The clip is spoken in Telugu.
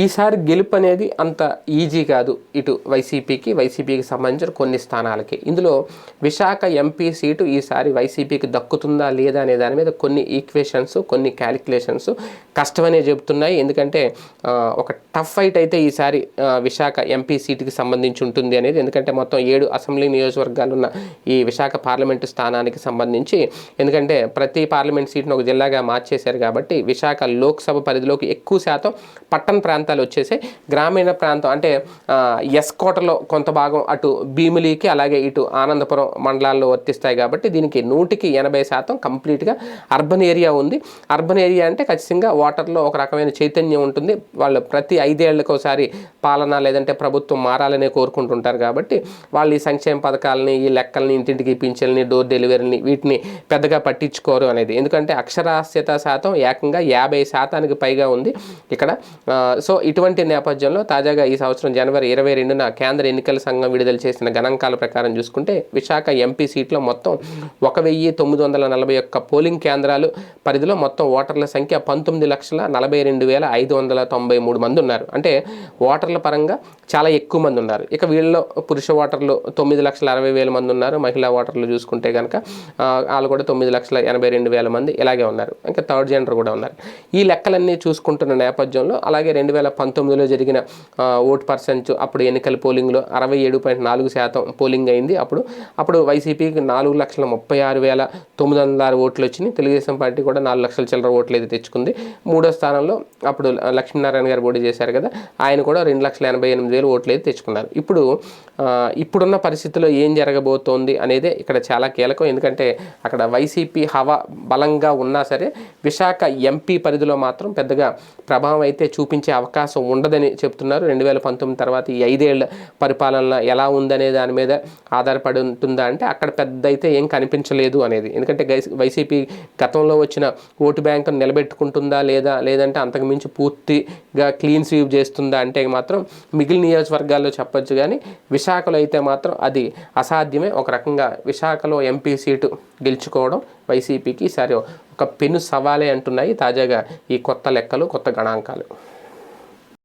ఈసారి గెలుపు అనేది అంత ఈజీ కాదు. ఇటు వైసీపీకి వైసీపీకి సంబంధించిన కొన్ని స్థానాలకి. ఇందులో విశాఖ ఎంపీ సీటు ఈసారి వైసీపీకి దక్కుతుందా లేదా అనే దాని మీద కొన్ని ఈక్వేషన్స్ కొన్ని క్యాలిక్యులేషన్స్ కష్టమనే చెబుతున్నాయి. ఎందుకంటే ఒక టఫ్ ఫైట్ అయితే ఈసారి విశాఖ ఎంపీ సీటుకి సంబంధించి ఉంటుంది అనేది. ఎందుకంటే మొత్తం ఏడు అసెంబ్లీ నియోజకవర్గాలు ఉన్న ఈ విశాఖ పార్లమెంటు స్థానానికి సంబంధించి. ఎందుకంటే ప్రతి పార్లమెంట్ సీట్ను ఒక జిల్లాగా మార్చేశారు కాబట్టి విశాఖ లోక్సభ పరిధిలోకి ఎక్కువ శాతం పట్టణ ప్రాంతం ప్రాంతాలు వచ్చేసి గ్రామీణ ప్రాంతం అంటే ఎస్కోటలో కొంత భాగం అటు భీములీకి అలాగే ఇటు ఆనందపురం మండలాల్లో వర్తిస్తాయి కాబట్టి దీనికి నూటికి ఎనభై శాతం కంప్లీట్గా అర్బన్ ఏరియా ఉంది. అర్బన్ ఏరియా అంటే ఖచ్చితంగా వాటర్లో ఒక రకమైన చైతన్యం ఉంటుంది. వాళ్ళు ప్రతి ఐదేళ్ళకు ఒకసారి పాలన లేదంటే ప్రభుత్వం మారాలనే కోరుకుంటుంటారు కాబట్టి వాళ్ళు ఈ సంక్షేమ పథకాలని ఈ లెక్కల్ని ఇంటింటికి పింఛల్ని డోర్ డెలివరీని వీటిని పెద్దగా పట్టించుకోరు అనేది. ఎందుకంటే అక్షరాస్యత శాతం ఏకంగా యాభై శాతానికి పైగా ఉంది. ఇక్కడ సో ఇటువంటి నేపథ్యంలో తాజాగా ఈ సంవత్సరం జనవరి ఇరవై రెండున కేంద్ర ఎన్నికల సంఘం విడుదల చేసిన గణాంకాల ప్రకారం చూసుకుంటే విశాఖ ఎంపీ సీట్లో మొత్తం ఒక వెయ్యి తొమ్మిది వందల నలభై ఒక్క పోలింగ్ కేంద్రాలు పరిధిలో మొత్తం ఓటర్ల సంఖ్య పంతొమ్మిది లక్షల నలభై రెండు వేల ఐదు వందల తొంభై మూడు మంది ఉన్నారు. అంటే ఓటర్ల పరంగా చాలా ఎక్కువ మంది ఉన్నారు. ఇక వీళ్ళలో పురుష ఓటర్లు తొమ్మిది లక్షల అరవై వేల మంది ఉన్నారు. మహిళా ఓటర్లు చూసుకుంటే కనుక వాళ్ళు కూడా తొమ్మిది లక్షల ఎనభై రెండు వేల మంది ఇలాగే ఉన్నారు. ఇంకా థర్డ్ జెండర్ కూడా ఉన్నారు. ఈ లెక్కలన్నీ చూసుకుంటున్న నేపథ్యంలో అలాగే రెండు వేల పంతొమ్మిదిలో జరిగిన ఓట్ పర్సెంట్ అప్పుడు ఎన్నికల పోలింగ్లో అరవై ఏడు పాయింట్ నాలుగు శాతం పోలింగ్ అయింది. అప్పుడు అప్పుడు వైసీపీకి నాలుగు లక్షల ముప్పై ఆరు వేల తొమ్మిది వందల ఆరు ఓట్లు వచ్చినాయి. తెలుగుదేశం పార్టీ కూడా నాలుగు లక్షల చిల్లర ఓట్లు అయితే తెచ్చుకుంది. మూడో స్థానంలో అప్పుడు లక్ష్మీనారాయణ గారు పోటీ చేశారు కదా ఆయన కూడా రెండు లక్షల ఎనభై ఎనిమిది వేలు ఓట్లు అయితే తెచ్చుకున్నారు. ఇప్పుడు ఇప్పుడున్న పరిస్థితిలో ఏం జరగబోతోంది అనేది ఇక్కడ చాలా కీలకం. ఎందుకంటే అక్కడ వైసీపీ హవా బలంగా ఉన్నా సరే విశాఖ ఎంపీ పరిధిలో మాత్రం పెద్దగా ప్రభావం అయితే చూపించే అవకాశం అవకాశం ఉండదని చెప్తున్నారు. రెండు వేల పంతొమ్మిది తర్వాత ఈ ఐదేళ్ళ పరిపాలన ఎలా ఉందనే దాని మీద ఆధారపడి ఉంటుందా అంటే అక్కడ పెద్ద అయితే ఏం కనిపించలేదు అనేది. ఎందుకంటే వైసీపీ గతంలో వచ్చిన ఓటు బ్యాంకును నిలబెట్టుకుంటుందా లేదా లేదంటే అంతకుమించి పూర్తిగా క్లీన్ స్వీప్ చేస్తుందా అంటే మాత్రం మిగిలిన నియోజకవర్గాల్లో చెప్పొచ్చు కానీ విశాఖలో అయితే మాత్రం అది అసాధ్యమే. ఒక రకంగా విశాఖలో ఎంపీ సీటు గెలుచుకోవడం వైసీపీకి సరే ఒక పెను సవాలే అంటున్నాయి. తాజాగా ఈ కొత్త లెక్కలు కొత్త గణాంకాలు.